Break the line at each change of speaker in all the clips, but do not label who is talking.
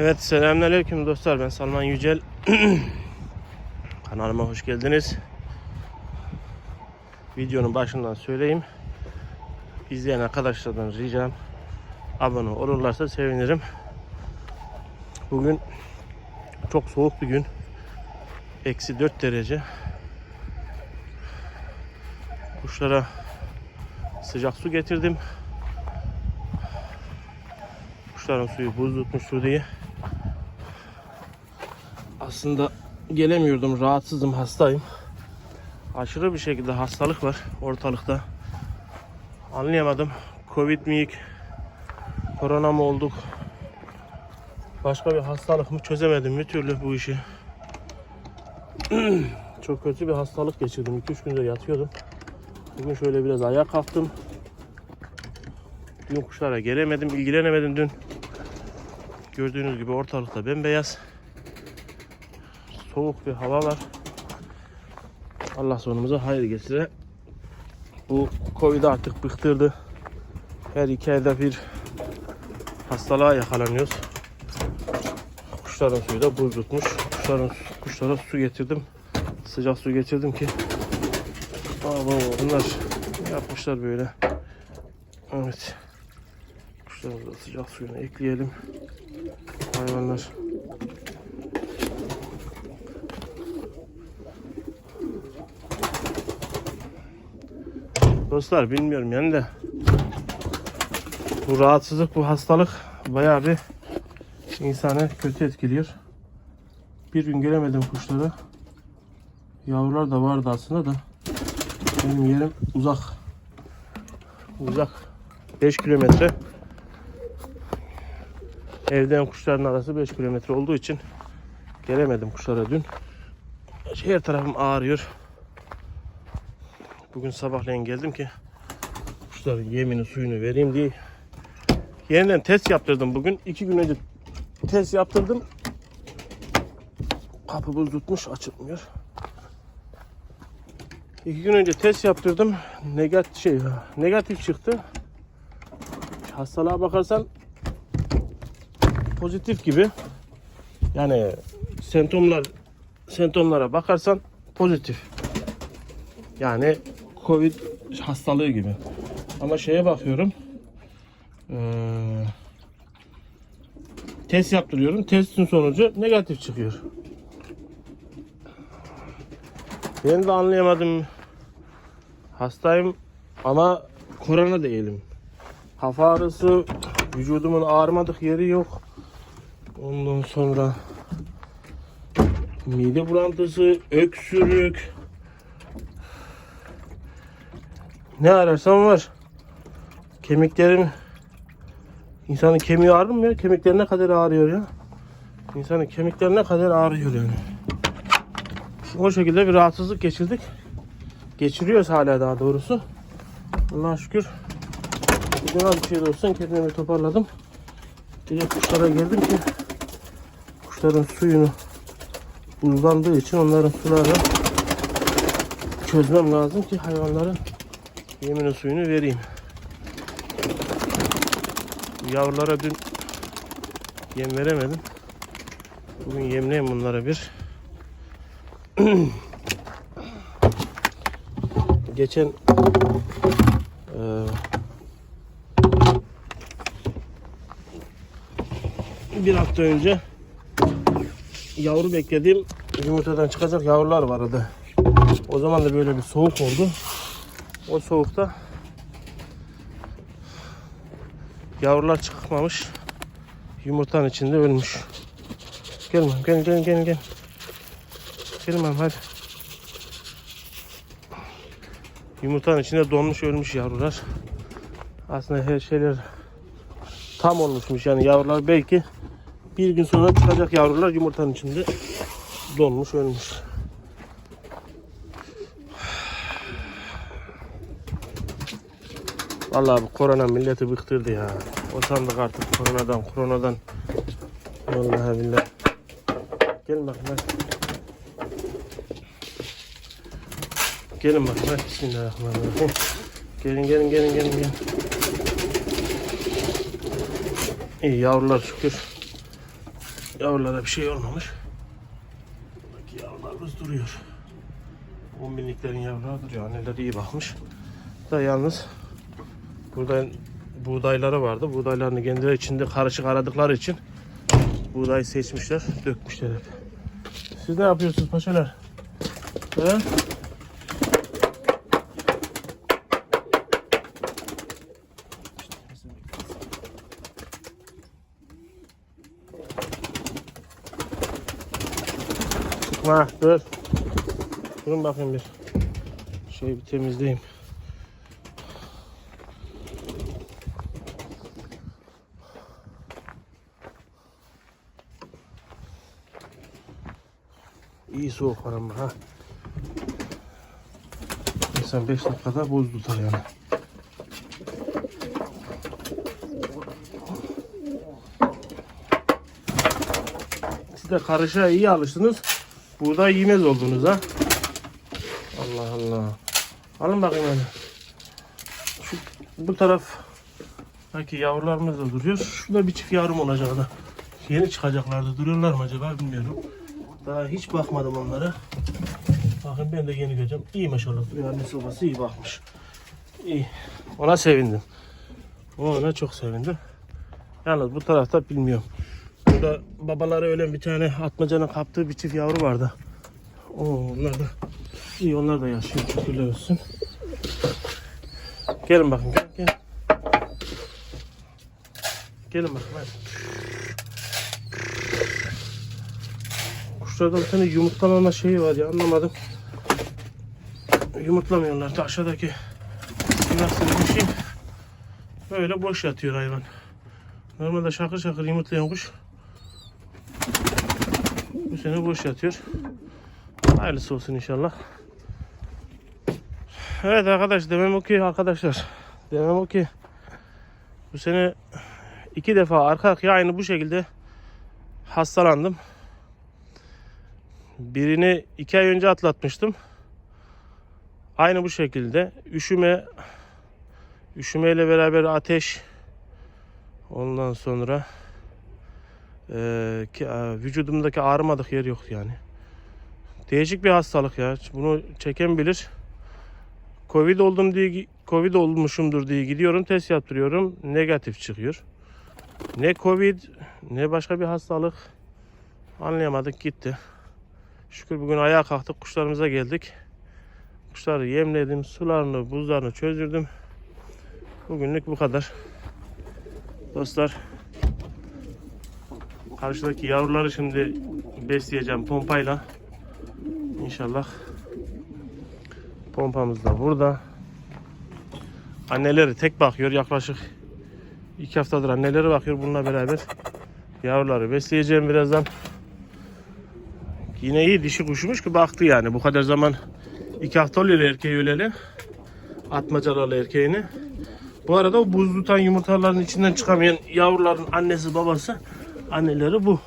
Evet selamünaleyküm dostlar. Ben Salman Yücel. Kanalıma hoş geldiniz. Videonun başından söyleyeyim. İzleyen arkadaşlardan ricam abone olurlarsa sevinirim. Bugün çok soğuk bir gün. Eksi 4 derece. Kuşlara sıcak su getirdim. Kuşların suyu buz tutmuştur diye aslında gelemiyordum rahatsızım hastayım. Aşırı bir şekilde hastalık var ortalıkta. Anlayamadım. Covid miyik korona mı olduk? Başka bir hastalık mı? Çözemedim bir türlü bu işi. Çok kötü bir hastalık geçirdim. 2-3 günde yatıyordum. Bugün şöyle biraz ayağa kalktım. Dün kuşlara gelemedim, ilgilenemedim dün. Gördüğünüz gibi ortalıkta bembeyaz. Soğuk bir hava var. Allah sonumuza hayır getire. Bu Covid artık bıktırdı. Her iki ayda bir hastalığa yakalanıyoruz. Kuşların suyu da buz tutmuş. Kuşların, kuşlara su getirdim. Sıcak su getirdim ki. Aa, bunlar yapmışlar böyle. Evet. Kuşlarımızı sıcak suyuna ekleyelim. Hayvanlar Dostlar bilmiyorum yani de bu rahatsızlık, bu hastalık bayağı bir insanı kötü etkiliyor. Bir gün gelemedim kuşlara. Yavrular da vardı aslında da. Benim yerim uzak. Uzak. 5 kilometre. Evden kuşların arası 5 kilometre olduğu için gelemedim kuşlara dün. Her tarafım ağrıyor. Bugün sabahleyin geldim ki kuşların yemini suyunu vereyim diye. Yeniden test yaptırdım bugün. iki gün önce test yaptırdım. Kapı buz tutmuş açılmıyor. İki gün önce test yaptırdım. Negatif şey negatif çıktı. Hastalığa bakarsan pozitif gibi. Yani semptomlar semptomlara bakarsan pozitif. Yani Covid hastalığı gibi. Ama şeye bakıyorum. Eee test yaptırıyorum. Testin sonucu negatif çıkıyor. Ben de anlayamadım. Hastayım ama korona değilim. Kafa ağrısı, vücudumun ağrımadık yeri yok. Ondan sonra mide bulantısı, öksürük. Ne ararsam var. Kemiklerim insanın kemiği ağrır mı ya? Kemiklerine kadar ağrıyor ya. İnsanın kemiklerine kadar ağrıyor yani. O şekilde bir rahatsızlık geçirdik. Geçiriyoruz hala daha doğrusu. Allah'a şükür. Bugün az bir şey de olsun kendimi toparladım. Direkt kuşlara geldim ki kuşların suyunu buzlandığı için onların sularını çözmem lazım ki hayvanların yeminin suyunu vereyim. Yavrulara dün yem veremedim. Bugün yemleyeyim bunlara bir. Geçen eee bir hafta önce yavru beklediğim yumurtadan çıkacak yavrular vardı. O zaman da böyle bir soğuk oldu. O soğukta yavrular çıkmamış. Yumurtanın içinde ölmüş. Gel mam gel gel gel gel. Gel mam hadi. Yumurtanın içinde donmuş ölmüş yavrular. Aslında her şeyler tam olmuşmuş yani yavrular belki bir gün sonra çıkacak yavrular yumurtanın içinde donmuş ölmüş. Vallahi bu korona milleti bıktırdı ya. Utandık artık koronadan, koronadan. Vallahi billahi. Gelin bakın hadi. Gelin bakın hadi. Bismillahirrahmanirrahim. Gelin gelin gelin gelin gelin. İyi yavrular şükür. Yavrulara bir şey olmamış. Buradaki yavrularımız duruyor. 10 binliklerin yavruları duruyor. Anneler iyi bakmış. Da yalnız burada buğdayları vardı. Buğdaylarını kendileri içinde karışık aradıkları için buğdayı seçmişler, dökmüşler hep. Siz ne yapıyorsunuz paşalar? He? Ha dur. Durun bakayım bir. Şöyle bir temizleyeyim. İyi soğuk var ama ha. İnsan 5 dakikada buz tutar yani. Siz de karışa iyi alıştınız. Burada yemez oldunuz ha. Allah Allah. Alın bakayım hadi. Şu, bu taraf Belki yavrularımız da duruyor. Şurada bir çift yavrum olacak da. Yeni çıkacaklardı. Duruyorlar mı acaba bilmiyorum. Daha hiç bakmadım onlara. Bakın ben de yeni göreceğim. İyi maşallah. Duruyor annesi babası iyi bakmış. İyi. Ona sevindim. Ona çok sevindim. Yalnız bu tarafta bilmiyorum. Burada babaları ölen bir tane atmacanın kaptığı bir çift yavru vardı. Oo, onlar da iyi onlar da yaşıyor. Şükürler olsun. Gelin bakın gel gel. Gelin bakın hadi. Kuşlarda bir tane yumurtlamama şeyi var ya anlamadım. Yumurtlamıyorlar da aşağıdaki nasıl bir şey. Böyle boş yatıyor hayvan. Normalde şakır şakır yumurtlayan kuş bu sene boş yatıyor. Hayırlısı olsun inşallah. Evet arkadaş demem o ki arkadaşlar. Demem o ki bu sene iki defa arka arkaya aynı bu şekilde hastalandım. Birini iki ay önce atlatmıştım. Aynı bu şekilde üşüme üşümeyle beraber ateş ondan sonra eee, ki, e, vücudumdaki ağrımadık yer yok yani. Değişik bir hastalık ya. Bunu çeken bilir. Covid oldum diye Covid olmuşumdur diye gidiyorum test yaptırıyorum. Negatif çıkıyor. Ne Covid ne başka bir hastalık anlayamadık gitti. Şükür bugün ayağa kalktık kuşlarımıza geldik. Kuşları yemledim, sularını, buzlarını çözdürdüm. Bugünlük bu kadar. Dostlar karşıdaki yavruları şimdi besleyeceğim pompayla. İnşallah pompamız da burada. Anneleri tek bakıyor yaklaşık iki haftadır anneleri bakıyor bununla beraber yavruları besleyeceğim birazdan. Yine iyi dişi kuşmuş ki baktı yani bu kadar zaman iki hafta oluyor erkeği öleli. Atmacalarla erkeğini. Bu arada o buz tutan yumurtaların içinden çıkamayan yavruların annesi babası anneleri bu.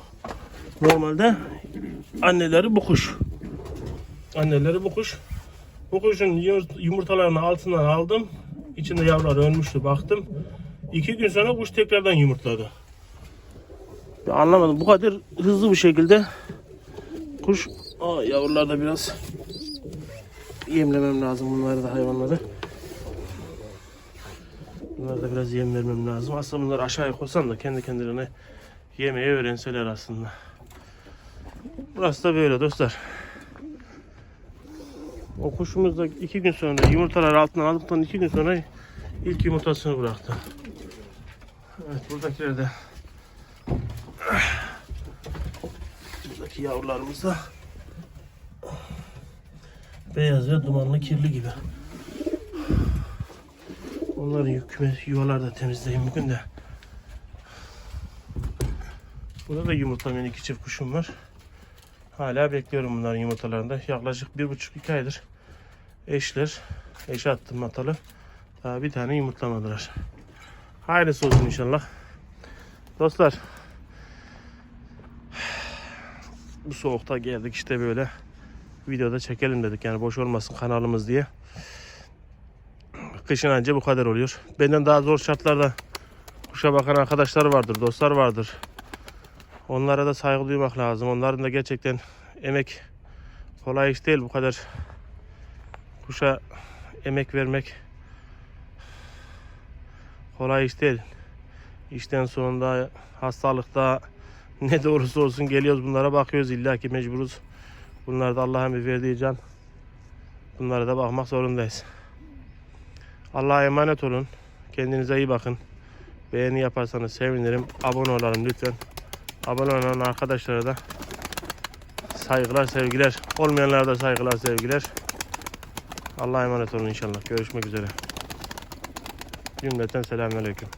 Normalde anneleri bu kuş. Anneleri bu kuş. Bu kuşun yumurt- yumurtalarını altından aldım. İçinde yavrular ölmüştü baktım. İki gün sonra kuş tekrardan yumurtladı. Ya anlamadım bu kadar hızlı bir şekilde kuş Aa, yavrular da biraz yemlemem lazım bunları da hayvanları. Bunlara da biraz yem vermem lazım. Aslında bunları aşağıya koysam da kendi kendilerine yemeği öğrenseler aslında. Burası da böyle dostlar. O kuşumuz da iki gün sonra yumurtaları altından aldıktan iki gün sonra ilk yumurtasını bıraktı. Evet buradakiler de yavrularımız da beyaz ve dumanlı kirli gibi. Onların yükme yuvaları da temizleyeyim bugün de. Burada da yumurtlamayan iki çift kuşum var. Hala bekliyorum bunların yumurtalarında. Yaklaşık bir buçuk iki aydır eşler. Eş attım atalı. Daha bir tane yumurtlamadılar. Hayırlısı olsun inşallah. Dostlar. Bu soğukta geldik işte böyle. Videoda çekelim dedik yani boş olmasın kanalımız diye. Kışın anca bu kadar oluyor. Benden daha zor şartlarda kuşa bakan arkadaşlar vardır, dostlar vardır. Onlara da saygı duymak lazım. Onların da gerçekten emek kolay iş değil bu kadar kuşa emek vermek kolay iş değil. İşten sonunda hastalıkta ne doğrusu olsun geliyoruz bunlara bakıyoruz illa ki mecburuz. Bunlar da Allah'ın bir verdiği can. Bunlara da bakmak zorundayız. Allah'a emanet olun. Kendinize iyi bakın. Beğeni yaparsanız sevinirim. Abone olalım lütfen. Abone olan arkadaşlara da saygılar, sevgiler. Olmayanlara da saygılar, sevgiler. Allah'a emanet olun inşallah. Görüşmek üzere. Cümleten selamünaleyküm.